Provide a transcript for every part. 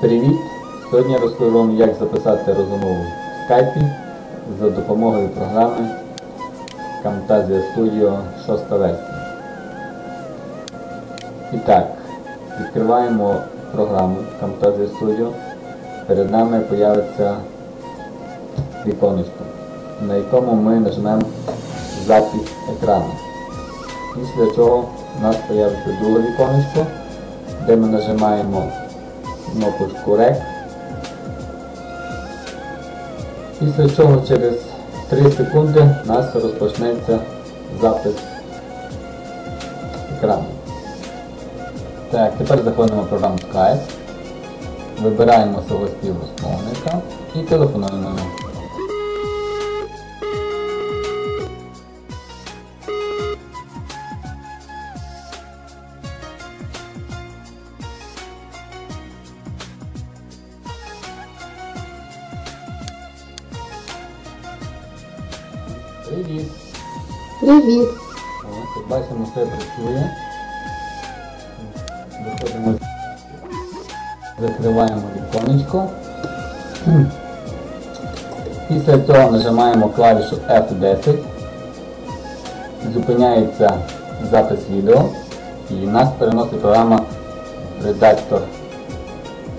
Привіт! Сьогодні я розкажу вам, як записати розмову в скайпі за допомогою програми Camtasia Studio 6 версія. І так, відкриваємо програму Camtasia Studio. Перед нами появиться віконечко, на якому ми нажмемо запис екрану. Після чого у нас появиться друге віконечко, де ми нажимаємо кнопочку REC. Після чого через 3 секунди у нас розпочнеться запис екрану. Так, тепер заходимо в програму Skype, вибираємо свого співрозмовника і телефонуємо Привіт! Привіт! Як бачимо, все працює. Виходимо, закриваємо віконечко. Після цього нажимаємо клавішу F10. Зупиняється запис відео і нас переносить програма редактор,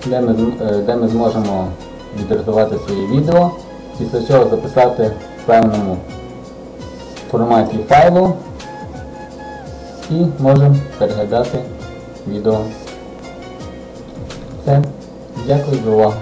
де ми, е, де ми зможемо відредагувати свої відео, після чого записати в певному форматі файлу і можемо переглядати відео. Все. Дякую за увагу.